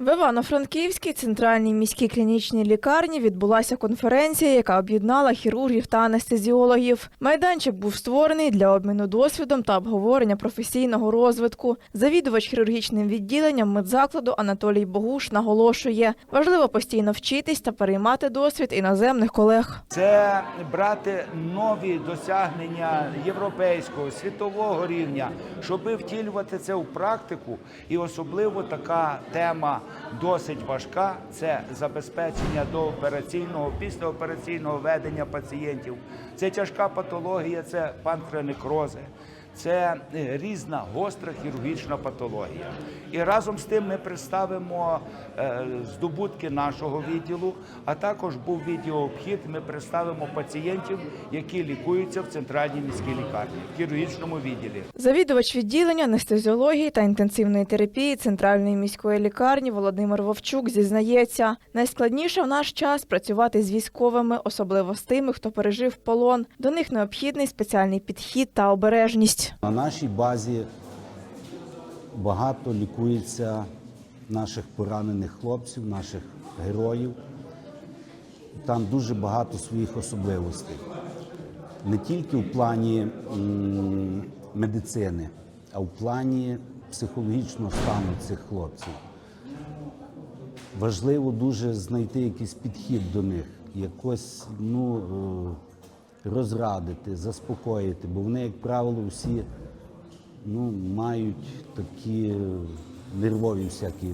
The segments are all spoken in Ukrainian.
В Івано-Франківській центральній міській клінічній лікарні відбулася конференція, яка об'єднала хірургів та анестезіологів. Майданчик був створений для обміну досвідом та обговорення професійного розвитку. Завідувач хірургічним відділенням медзакладу Анатолій Богуш наголошує, важливо постійно вчитись та переймати досвід іноземних колег. Це брати нові досягнення європейського, світового рівня, щоб втілювати це в практику. І особливо така тема досить важка це забезпечення доопераційного, післяопераційного ведення пацієнтів. Це тяжка патологія, це панкреонекрози. Це е, різна гостра хірургічна патологія. І разом з тим ми представимо е, здобутки нашого відділу, а також був відеообхід. Ми представимо пацієнтів, які лікуються в центральній міській лікарні, в хірургічному відділі. Завідувач відділення анестезіології та інтенсивної терапії центральної міської лікарні Володимир Вовчук зізнається, найскладніше в наш час працювати з військовими, особливо з тими, хто пережив полон. До них необхідний спеціальний підхід та обережність. На нашій базі багато лікується наших поранених хлопців, наших героїв. Там дуже багато своїх особливостей. Не тільки в плані медицини, а в плані психологічного стану цих хлопців. Важливо дуже знайти якийсь підхід до них, якось ну, е, розрадити, заспокоїти, бо вони, як правило, всі ну, мають такі нервові всякі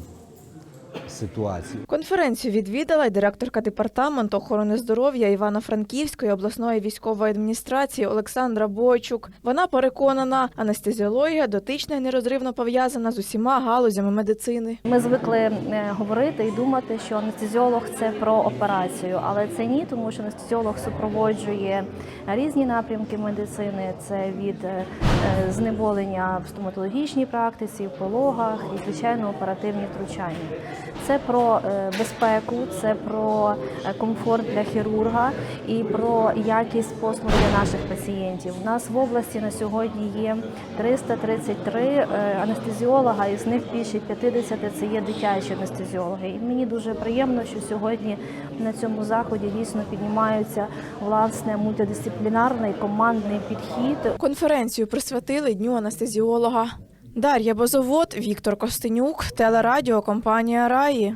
ситуації. Конференцію відвідала й директорка департаменту охорони здоров'я Івано-Франківської обласної військової адміністрації Олександра Бойчук. Вона переконана, анестезіологія дотична і нерозривно пов'язана з усіма галузями медицини. Ми звикли е, говорити і думати, що анестезіолог це про операцію, але це ні, тому що анестезіолог супроводжує різні напрямки медицини. Це від е, е, знеболення в стоматологічній практиці, в пологах і звичайно оперативні втручання. Це про е, безпеку, це про е, комфорт для хірурга і про якість послуг для наших пацієнтів. У нас в області на сьогодні є 333 е, анестезіолога, із них більше 50 це є дитячі анестезіологи. І мені дуже приємно, що сьогодні на цьому заході дійсно піднімаються власне мультидисциплінарний командний підхід Конференцію присвятили Дню анестезіолога. Дар'я Бозовод, Віктор Костенюк, телерадіокомпанія Раї.